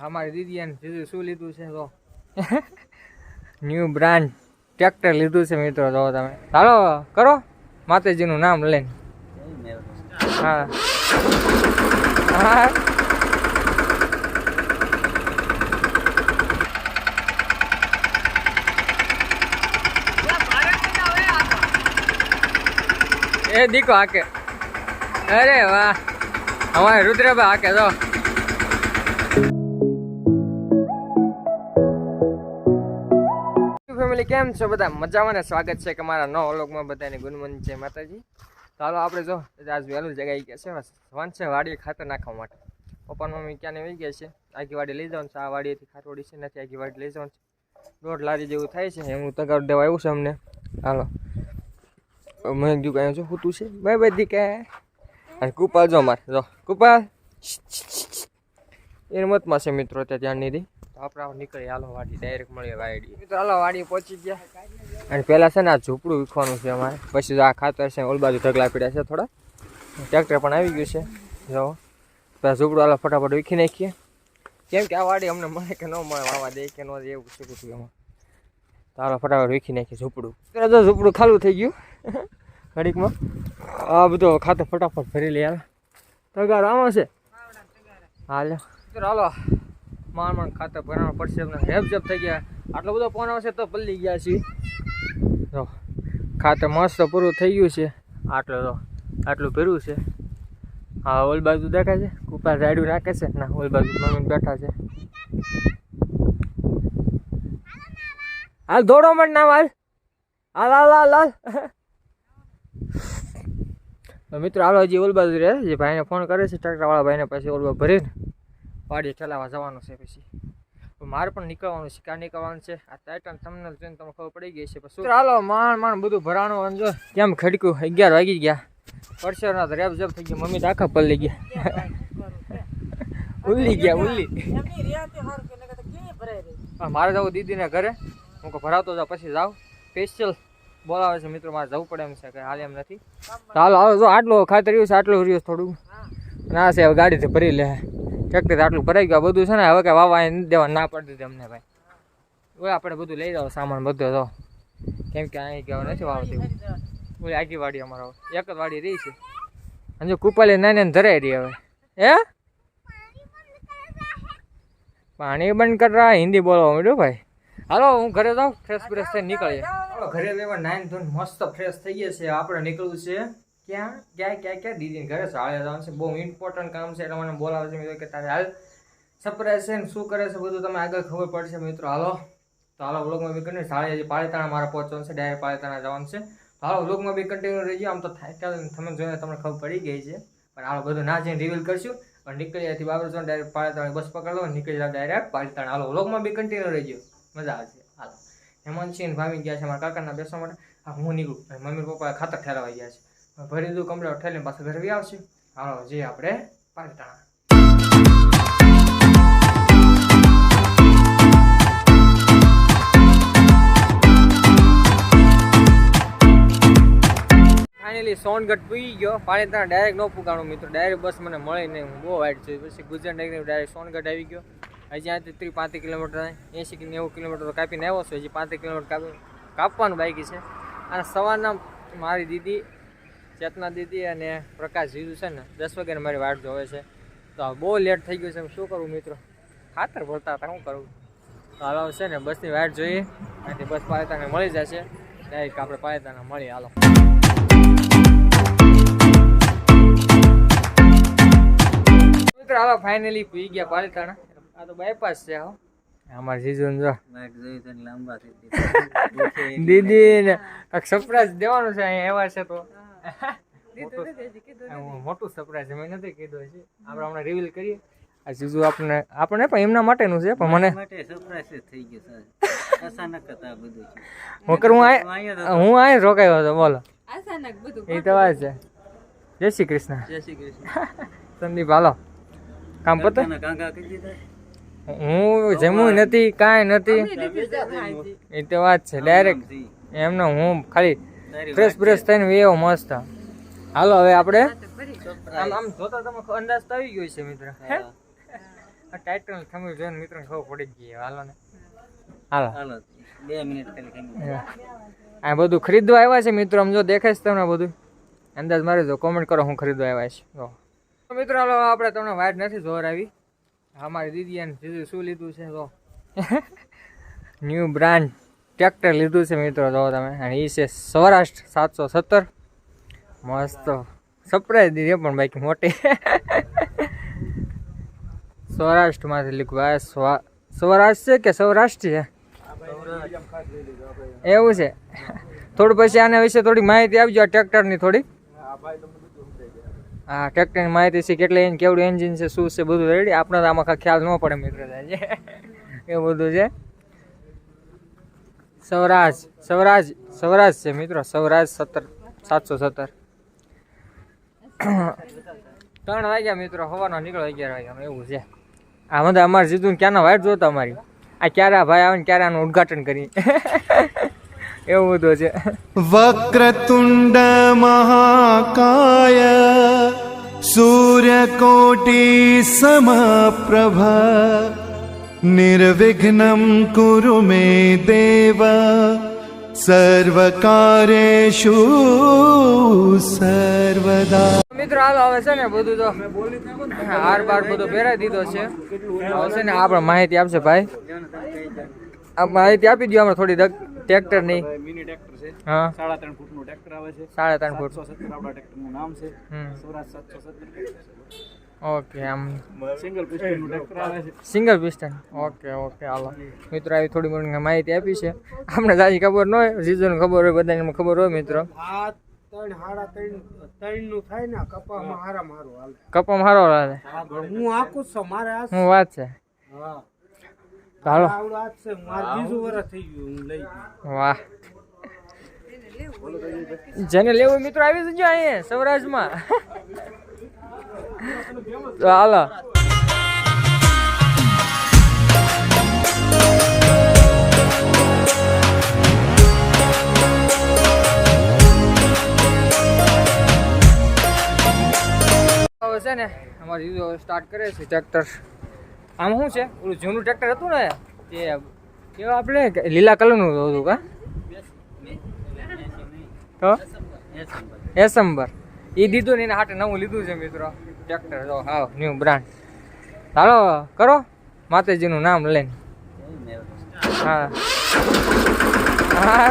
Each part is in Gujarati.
અમારી દીદી અને જીજુ શું લીધું છે? તો ન્યૂ બ્રાન્ડ ટ્રેક્ટર લીધું છે મિત્રો, જો તમે. ચાલો કરો. માતાજીનું નામ લઈને. હા. એ દીકો હાકે. અરે વાહ. અમારે રુદ્રભાઈ હાકે, જો. ફેમિલી, કેમ છો બધા? મજામાં ને? સ્વાગત છે કે મારા નવા વ્લોગમાં બધાને. ગુનમન છે માતાજી. ચાલો આપણે જો, આજ વહેલું જગાઈ ગયા છે. વાન છે, વાડીએ ખાતર નાખવા માટે. પપ્પા મમ્મી ક્યાં વહી ગયા છે? આખી વાડી લઈ જવાનું છે. આ વાડીએથી ખાટોડી છે નથી આખી વાડી લઈ જવાનું છે. દોઢ લારી જેવું થાય છે. હું તગાડ દેવા આવ્યું છે અમને. હાલો. મને કીધું કાંઈ જો હોતું છે. બાય બાય દીકા. અને કુપાલ જો મારે જો, કુપાલ. એ રમતમાં છે મિત્રો ત્યાં ધ્યાન નહીં દઈ તો આપણે નીકળી હાલો વાડી ડાયરેક્ટ મળીએ વાડી. તો હાલો વાડી પહોંચી ગયા. અને પહેલાં છે ને આ ઝૂંપડું વીખવાનું છે અમારે. પછી આ ખાતર છે ઓલ બાજુ ઢગલા પીડ્યા છે થોડા. ટ્રેક્ટર પણ આવી ગયું છે. જો પહેલાં ઝૂંપડું હાલો ફટાફટ વીખી નાખીએ. કેમ કે આ વાડી અમને મળે કે ન મળે વાવા દે કે ન દે એવું શું હતું એમાં. તો હાલો ફટાફટ વીખી નાખીએ ઝૂંપડું. ત્યારે તો ઝૂંપડું ખાલું થઈ ગયું. ઘડીકમાં. આ બધો ખાતર ફટાફટ ભરી લે હાલ. તગાર આમાં છે? હાલો. હાલો. માંડ ખાતર ભરવાનું પડશે એમને. હેપ જેપ થઈ ગયા. આટલો બધો ફોન આવશે તો પલ્લી ગયા છીએ. ખાતર મસ્ત પૂરું થઈ ગયું છે. આટલું તો આટલું ભર્યું છે. હા, ઓલ બાજુ દેખાય છે? કુપા રાયડું રાખે છે? ના, ઓલ બાજુ મમ્મી બેઠા છે. હાલ, દોડો મત ના હાલ. હાલ હાલ હાલ હાલ. મિત્રો, હાલો, હજી ઓલ બાજુ રહે. જે ભાઈને ફોન કરે છે ટ્રેક્ટરવાળા ભાઈને પછી ઓલ બાજુ ભરીને. વાડીએ ચલાવવા જવાનું છે પછી. મારે પણ નીકળવાનું છે. ક્યાં નીકળવાનું છે? આ ટાઇટન તમને જોઈને તમને ખબર પડી ગઈ છે. પછી ચાલો માણ માણ બધું ભરાણું અને જો. કેમ ખડક્યું? અગિયાર વાગી ગયા. પરસેવના તો રેપ જેપ થઈ ગયા. મમ્મી તો આખા પલ્લી ગયા. ઉલ્લી ગયા ઉલ્લી. મારે જવું દીદીને ઘરે. હું કહું ભરાવતો જાઉં પછી જાઉં સ્પેશિયલ બોલાવે છે મિત્રો મારે જવું પડે એમ છે કે હાલ એમ નથી. ચાલો હાલો જો આટલું ખાતર રહ્યું છે આટલું રહ્યું થોડું. ના છે હવે ગાડીથી ભરી લે. ટ્રેક્ટર આટલું ભરાઈ ગયું. બધું છે ને હવે કે વાવા નથી દેવા ના પડતું તમને ભાઈ. ઓય, આપણે બધું લઈ જાવ સામાન બધો તો. કેમ કે અહીં ગયો નથી વાવતી. ઓલી આખી વાડી અમારો એક જ વાડી રહી છે. અને કુપાલી નાની ધરાઈ રહી હવે. હે? પાણી બંધ કર, હિન્દી બોલવા માંડ્યો ભાઈ. હાલો, હું ઘરે જાઉં. ફ્રેશ ફ્રેશ થઈને નીકળીએ. ઘરે લેવા નાઈન ધોન મસ્ત ફ્રેશ થઈ ગયા છે. આપણે નીકળવું છે ક્યાં ક્યાં ક્યાં ક્યાં દીદીને ઘરે? સાળે જવાનું છે. બહુ ઇમ્પોર્ટન્ટ કામ છે. એટલે મને બોલાવે છે મિત્રો કે તારે હાલ સરપ્રાઈઝ છે ને શું કરે છે બધું તમે આગળ ખબર પડશે મિત્રો. હાલો. તો હાલો વ્લોગમાં બી કન્ટિન્યુ સાડે હજી પાળીતાણા મારે પહોંચવાનું છે. ડાયરેક્ટ પાળેતાણા જવાનું છે. હાલો વ્લોગમાં બી કન્ટિન્યુ રહી આમ તો થાય તમે જોઈને તમને ખબર પડી ગઈ છે. પણ હાલો, બધું ના જઈને રિવીલ કરશું. પણ નીકળી ત્યાંથી બાબર જો ડાયરેક્ટ પાળીતાણા બસ પકડો નીકળી જાવ ડાયરેક્ટ પાળીતાણા હાલો વ્લોગમાં બી કન્ટિન્યુ રહીજો. મજા આવશે. હાલો. હેમંતસિંહ ભાવી ગયા છે મારા કાકાના બેસવા માટે. હા નીકળું. મમ્મી પપ્પા ખાતર ઠેરાવાઈ ગયા છે. ભરી દીધું કમ્પ્લેટ ઠેલીને પાસે ઘરે આવશે. હાલો, જઈએ આપણે પાલીતાણા. ફાઇનલી સોનગઢ પૂઈ ગયો. પાણીતાણા ડાયરેક્ટ નો પુગાણું, મિત્રો. ડાયરેક્ટ બસ મને મળી નહીં. હું બહુ વાઇટ છું. પછી ગુજરાત ડાયરેક્ટ ડાયરેક્ટ સોનગઢ આવી ગયો. હજી ત્યાંથી ત્રીસ પાંત્રીસ કિલોમીટર એંસી કે નેવું કિલોમીટર કાપીને આવ્યો છું. હજી પાંત્રીસ કિલોમીટર કાપી, કાપવાનું બાકી છે. અને સવારના મારી દીદી ચેતના દીદી અને પ્રકાશ જીજુ છે ને દસ વાગ્યાને મારી વાટ જોવે છે. તો બહુ લેટ થઈ ગયું છે શું કરું મિત્રો? ખાતર ભરતા હતા શું કરું? તો હાલો છે ને બસની વાટ જોઈએ અહીંથી બસ પાલિતાને મળી જશે. ડાયરેક્ટ આપણે પાલિતાને મળી હાલો. મિત્રો હાલો ફાઇનલી પી ગયા પાલિતાણા આ તો બાયપાસ છે હો. અમારા જીજુ જો. દીદી ને સરપ્રાઈઝ દેવાનું છે અહીંયા એવા છે તો. મોટું- સરપ્રાઈઝ મેં નથી કીધું છે આપણે હમણાં રિવીલ કરીએ. આ જીજુ આપણે આપણે પણ એમના માટેનું છે પણ મને માટે સરપ્રાઈઝ થઈ ગયો સર અચાનક હતા બધું હું કરું હું આ હું અહીં રોકાયો હતો બોલો. અચાનક બધું એ તો વાત છે. જય શ્રી કૃષ્ણ. જય શ્રી કૃષ્ણ. સંદીપ હાલો. કામ પતે હું જમું નથી કાંઈ નથી. એ તો વાત છે ડાયરેક્ટ એમને હું ખાલી ફ્રેશ ફ્રેશ થઈને વેવ મસ્ત. હાલો હવે આપણે આમ આમ જોતા તમે અંદાજ તો આવી ગયો છે મિત્ર. હા. આ ટાઇટલ ખમી જોઈને મિત્રોને ખબર પડી જ ગઈ. હાલો ને. હાલો. ચાલો બે મિનિટ ખાલી આ બધું ખરીદવા આવ્યા છે મિત્રો. આમ જો દેખાય છે તમને બધું? અંદાજ મારે જો કોમેન્ટ કરો હું ખરીદવા આવ્યા છે. જો. તો મિત્રો હાલો આપણે તમને વાઇટ નથી જોર આવી. અમારી દીદી અને દીદી શું લીધું છે તો ન્યૂ બ્રાન્ડ ટ્રેક્ટર લીધું છે મિત્રો, જો તમે. અને એ છે સૌરાષ્ટ્ર સાતસો સત્તર. મસ્ત સપ્રાઈઝ દીધી પણ બાકી મોટી. સૌરાષ્ટ્રમાંથી લીધું સૌરાષ્ટ્ર છે કે સૌરાષ્ટ્ર છે એવું છે. થોડું પછી આના વિશે થોડી માહિતી આપજો, આ ટ્રેક્ટરની થોડી હા, ટ્રેક્ટરની માહિતી છે કેટલી કેવડું એન્જિન છે, શું છે, બધું રેડી આપણે તો આમાં ખ્યાલ ન પડે, મિત્ર. એ બધું છે. સૌરાજ સૌરાજ સૌરાજ છે મિત્રો સૌરાજ સત્તર, સાતસો સત્તર. ત્રણ વાગ્યા મિત્રો, હવાનો નીકળો અગિયાર વાગ્યા એવું છે. આ તો અમારે જીતું ક્યાંના વાઇટ જોતા અમારી? આ ક્યારે ભાઈ આવે ને ક્યારે આનું ઉદઘાટન કરી એવું બધું છે. વક્રતુંડ મહાકાય, સૂર્યકોટી સમપ્રભા. निर्विघ्नं कुरु मे देव सर्वकार्येषु सर्वदा મિત્રો હાલ હવે છે ને બધું તો હાર બાર બધું પહેરાવી દીધો છે હવે છે ને આપણે માહિતી આપશે ભાઈ આ માહિતી આપી દો આપણે થોડી ટ્રેક્ટરની મિની ટ્રેક્ટર છે હા સાડા ત્રણ ફૂટનું ટ્રેક્ટર આવે છે સાડા ત્રણ ફૂટ સાતસો સત્તર આપણા ટ્રેક્ટરનું નામ છે હમ સૌરાષ્ટ્ર સાતસો સત્તર ઓકે આમ સિંગલ પિસ્ટન આવે છે. સિંગલ પિસ્ટન ઓકે ઓકે હાલો. મિત્રો આવી થોડી ઘણી માહિતી આપી છે. આપણે સાચી ખબર ન હોય જીજોને ખબર હોય બધાને ખબર હોય મિત્રો. આ ત્રણ ત્રણ ત્રણ થાય ને કપામાં હારા હાલે. હારો હું આખું છું મારે આ વાત છે. હાલો. આવડું આ જ છે મારે બીજું વર્ષ થઈ ગયું હું લઈ ગયો. વાહ. જેને લેવું મિત્રો આવી જજો અહીંયા સૌરાષ્ટ્રમાં. હાલો છે ને, અમારી સ્ટાર્ટ કરે છે ટ્રેક્ટર આમ શું છે? ઓલું જૂનું ટ્રેક્ટર હતું ને તે કેવા આપણે લીલા કલરનું હતું કા? તો? એસમ્બર એ દીધું ને એના હાટે નવું લીધું છે મિત્રો. ટ્રેક્ટર જો હા ન્યૂ બ્રાન્ડ હાલો, કરો. માતાજીનું નામ લઈને. હા. હા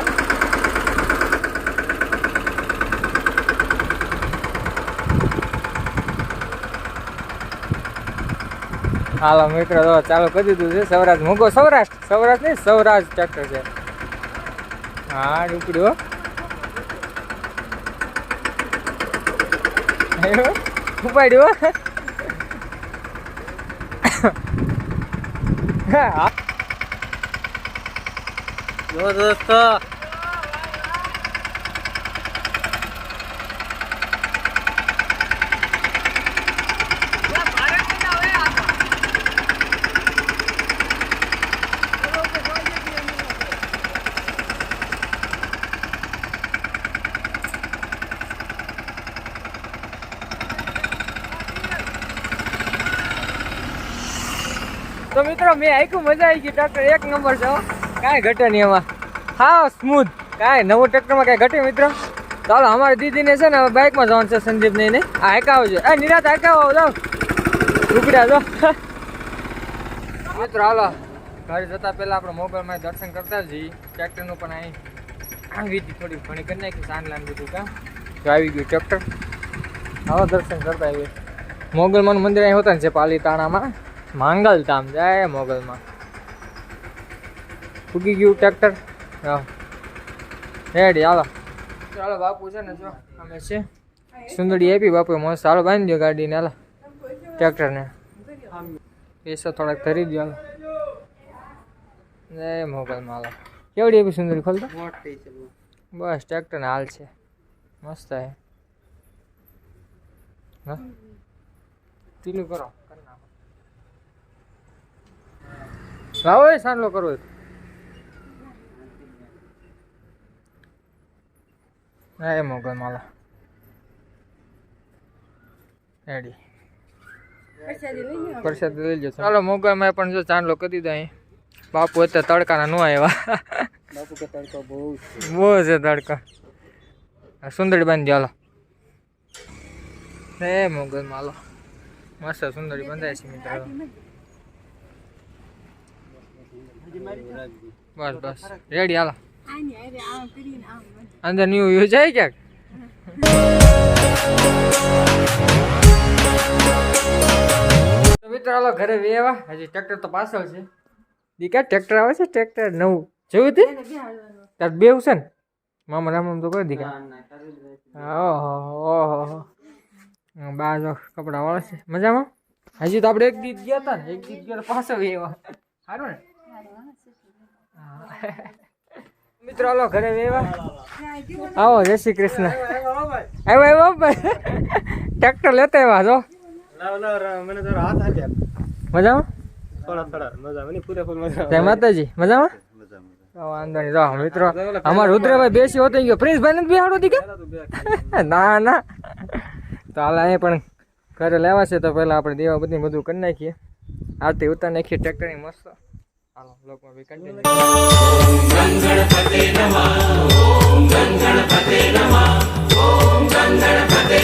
હાલો, મિત્રો તો ચાલુ કરી દીધું છે. સૌરાષ્ટ્ર મૂકો સૌરાષ્ટ્ર સૌરાષ્ટ્ર નહીં સૌરાષ્ટ્ર ટ્રેક્ટર છે. હા આવ્યો? ઉપાડ્યો હા. દોસ્તો તો મિત્રો, મેં આખું મજા આવી ગઈ. ટ્રેક્ટર એક નંબર છે કાંઈ ઘટે નહીં એમાં. હા સ્મૂથ કાંઈ નવું ટ્રેક્ટરમાં કાંઈ ઘટે મિત્રો. ચાલો અમારી દીદીને છે ને હવે બાઇકમાં જવાનું છે સંદીપ ને આ હેકાવો છે. એ નિરાત હેકાવો, જાઓ. ઉપડ્યા જો. મિત્રો, હાલો. ઘરે જતા પહેલાં આપણે મોબાઈલમાં દર્શન કરતા જઈએ. ટ્રેક્ટરનું પણ અહીં હતી થોડી ઘણી કરી નાખી સાન લાન બધું કાં. તો આવી ગયું ટ્રેક્ટર. હવે દર્શન કરતા આવીએ. મોગલમાનું મંદિર અહીં હોતા ને છે પાલીતાણામાં માંગલ ધામ જાય મોગલમાં. ઉગી ગયું ટ્રેક્ટર હા રેડી હાલો. ચાલો બાપુ છે ને જો અમે છે સુંદરી આપી બાપુ મસ્ત હાલો બાંધી દો ગાડીને હાલો. ટ્રેક્ટરને પૈસા થોડાક ધરી દો હાલો. જય મોગલમાં હાલો. કેવડી આપી સુંદરી ખોલતો. બસ ટ્રેક્ટરને હાલ છે. મસ્ત હે હા. પીલું કરો કરી નાખો લાવો એ સાંડલો કરવો હોય. હા એ મોગલ માલા રેડી પ્રસાદ લઈ જશો ચાલો મોગલમાં પણ જો ચાંદલો કરી દીધો અહીં. બાપુ અત્યારે તડકાના ન આવ્યા. બાપુ કે તડકો બહુ છે. બહુ છે તડકા. આ સુંદરી બાંધી હાલો. હે મોગલ માલો મસ્ત સુંદરી બંધાય છે મિત્રો. બસ બસ. રેડી હાલો. અંદર ન્યુ યુ જાય ક્યાંક? મિત્રો હાલો ઘરે વેવા હજી ટ્રેક્ટર તો પાછળ છે. દીકા ટ્રેક્ટર આવે છે ટ્રેક્ટર નવું. જોયું તે? તાર બેવ છે ને? મામા રામ રામ તો કરી દીકા. ઓહો ઓહો બા જો કપડા વાળા છે. મજામાં? હજી તો આપણે એક ગીત ગયા હતા ને. એક ગીત ગયા પાછો એવા સારું ને. મિત્રો હાલો ઘરે વેવા. આવો જય શ્રી કૃષ્ણ. આવ્યો આવ્યો ભાઈ. ટ્રેક્ટર લેતા આવ્યા જો મજામાં? જય માતાજી. મજામાં? મિત્રો. અમાર રુદ્રભાઈ બેસી હોતો ગયો. પ્રિન્સભાઈ ને બેહાડો દી કે? ના ના. તો હાલ અહીં પણ ઘરે લેવા છે તો પહેલા આપણે દેવા બધી બધું કરી નાખીએ. આરતી ઉતાર નાખીએ ટ્રેક્ટરની મસ્ત. Alors, là, on avait calculé. Om Ganganapate Nama Om Ganganapate Nama Om Ganganapate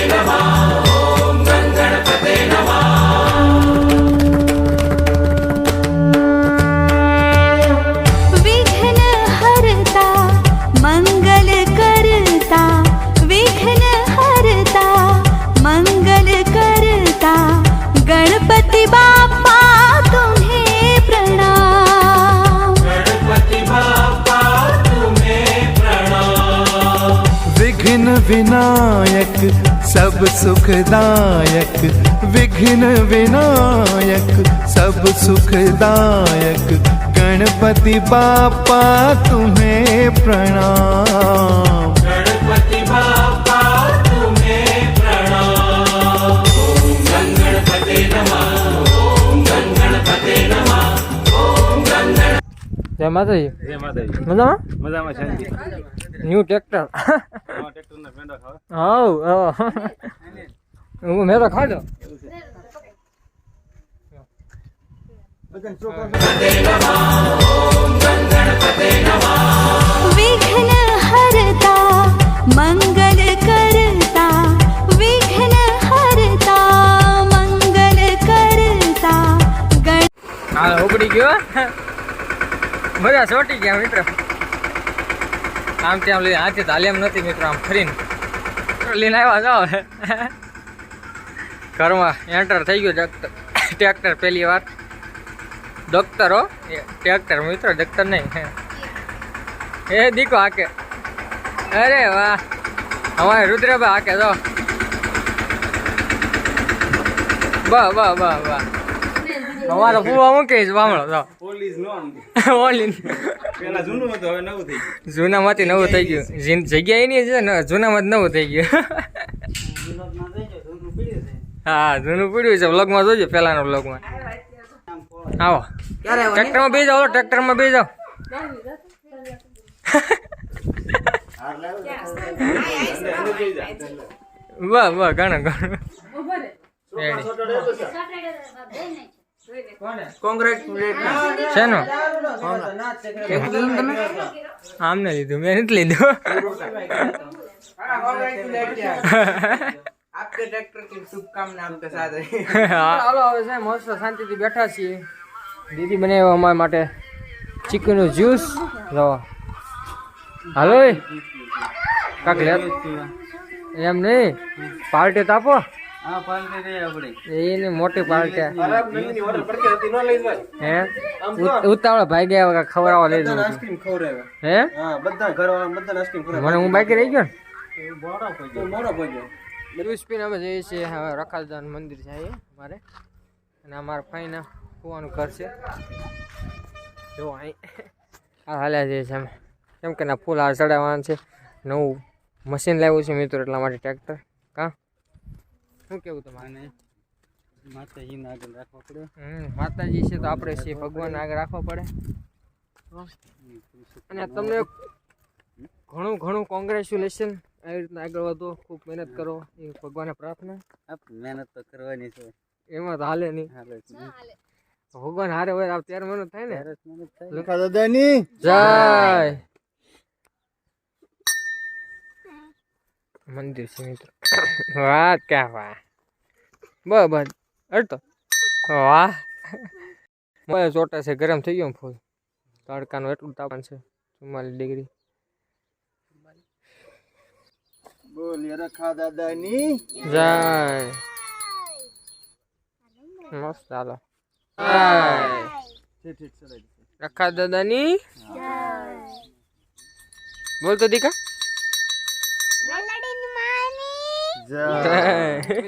सुखदायक विघ्न विनायक सब सुखदायक गणपति बापा तुम्हें प्रणाम જય માતાજી જય માતાજી મજામાં મજામાં શાંતિ ન્યૂ ટ્રેક્ટર આમાં ટ્રેક્ટરના પેંડા ખાવા હાવ હું મેં તો ખાધો. વિઘ્ન હરતા મંગલ કરતા વિઘ્ન હરતા મંગલ કરતા હા ઉપડી ગયો બધા ચોટી ગયા મિત્રો. આમ ત્યાં લઈ હાથે હાલ્યા નથી મિત્રો આમ ફરીને. લઈને આવ્યા જાઓ. ઘરમાં એન્ટર થઈ ગયો ટ્રેક્ટર પહેલી વાર. ડોક્ટર હો? ટ્રેક્ટર મિત્રો ડોક્ટર નહીં એ દીકો હાકે. અરે વાહ. અમારે રુદ્રભાઈ હાકે જો. વાહ વાહ વાહ વાહ. અમારો ફૂવા મૂકે છે બામણો જો. પોલીસ નો આમ ઓલી જૂનું હતું હવે નવું થઈ ગયું. જૂનામાંથી નવું થઈ ગયું. જગ્યા એની છે ને જૂનામાં જ નવું થઈ ગયું વિનોદમાં જઈ જાઓ, જૂનું પીડ્યું છે. હા જૂનું પીડ્યું છે. વ્લોગમાં જોજો પહેલાના વ્લોગમાં આવો. ટ્રેક્ટરમાં બેસી જાઓ ટ્રેક્ટરમાં બેસી જાઓ. વાહ વાહ ઘણા ઘણું. આમને લીધું મેં નથી લીધું. હાલો હવે છે મસ્ત શાંતિથી બેઠા છીએ. દીદી બનાવ્યો અમારા માટે ચીકુનું જ્યુસ લો હાલો કાક લે. એમ નહીં. પાર્ટી તો આપો. એની મોટી પાર્ટી. હે? ઉત- ઉતાવળા ભાઈ ગયા ખવડાવવા લઈ દઉં. હે? બધા ઘરવાળા બધાને મને હું બાકી રહી ગયો ને? તો મોડો પહોંચ્યો. અમે જઈએ છીએ હવે રખાલદાન મંદિર છે અહીંયા અમારે. અને અમારા ફાઈના કુવાનું ઘર છે. જો અહીં. આ હાલ્યા જઈએ છીએ અમે. કેમ કે ના ફૂલ હાર ચડાવવાના છે. નવું મશીન લાવ્યું છે મિત્રો એટલા માટે ટ્રેક્ટર. કાં? શું કેવું તમારે? માતાજીને આગળ રાખવા પડે. હમ માતાજી છે તો આપણે છીએ ભગવાન આગળ રાખવા પડે. અને તમને ઘણું ઘણું કોંગ્રેચ્યુલેશન આવી રીતના આગળ વધો ખૂબ મહેનત કરો. એ ભગવાનને પ્રાર્થના. મહેનત તો કરવાની છે. એમાં તો હાલે નહીં. ભગવાન હારે હોય આપ ત્યારે મહેનત થાય ને? લખા દાદાની. જય. મંદિર છે મિત્રો. વાહ ક્યાં વાહ બરાબર અડતો વાહ. મને ચોટા છે ગરમ થઈ ગયો ફૂલ. તડકાનું એટલું તાપમાન છે. ચુમ્માલીસ ડિગ્રી. બોલ રખા દાદાની. જય. મસ્ત ચાલો રખા દાદાની. બોલ તો દીકા.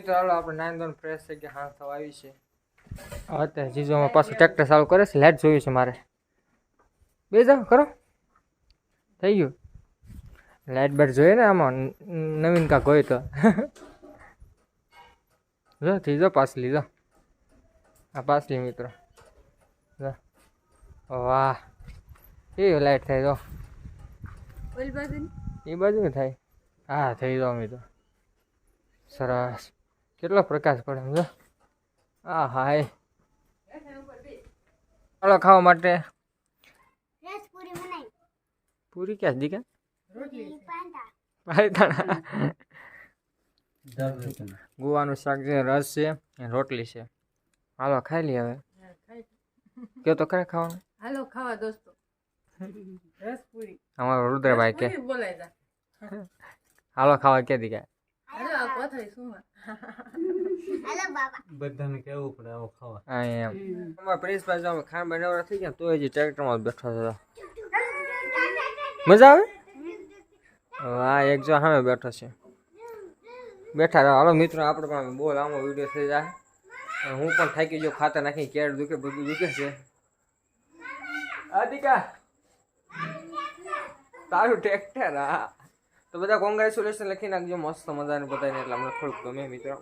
ચાલો આપણે નાઈન ધોરણ ફ્રેશ થઈ ગયા હાથ થવા આવી છે. અત્યારે જીજોમાં પાછું ટ્રેક્ટર ચાલુ કરે છે લેટ જોયું છે મારે. બે જાઓ કરો. થઈ ગયું. લાઈટ બાઈટ જોઈએ ને આમાં? નવીન કાક હોય તો. જો થઈ જાઓ પાછલી જો આ પાસલી મિત્રો. જો વાહ. કેવી લાઈટ થાય જો એ બાજુ થાય? હા થઈ જાઓ મિત્રો. સરસ. કેટલો પ્રકાશ પડે જો આ હાય. ચાલો ખાવા માટે. પૂરી ક્યાં દીકા ગુવાનું શાક છે રસ છે અને રોટલી છે. હાલો ખાઈ લઈએ હવે. કયો તો ખરે ખાવાનું? હાલો ખાવા દોસ્તો. અમારો રુદ્રભાઈ કે. પૂરી બોલાય જા. હાલો ખાવા કે દીકા. બધાને કેવું પડે આવો ખાવા? હા એમ. અમારા અમે ખાણ બનાવવા થઈ ગયા તો હજી ટ્રેક્ટરમાં બેઠો છે મજા આવે? હા, એક જો સામે બેઠો છે. બેઠા રહો. હાલો મિત્રો, આપણે પણ બહુ લાંબો વીડિયો થઈ જાય. હું પણ થાકી ગયો, ખાતા નાખી કેળ દુખે, બધું દુખે છે. અધિકા તારું ટ્રેક્ટર હા તો બધા કોંગ્રેચ્યુલેશન લખી નાખજો, મસ્ત મજાને બધાને, એટલે અમને થોડુંક ગમે મિત્રો.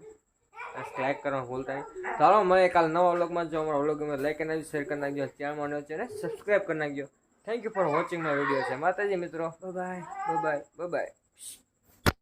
લાઈક કરવાનું ભૂલતા નહીં. ચાલો મળે કાલ નવા વ્લોગમાં જો અમારા વ્લોગ લાઈક કરી નાખજો શેર કરી નાખજો ચેનલમાં છે ને સબસ્ક્રાઈબ કરી નાખજો. Thank you for watching my video છે. માતાજી મિત્રો. Bye bye bye bye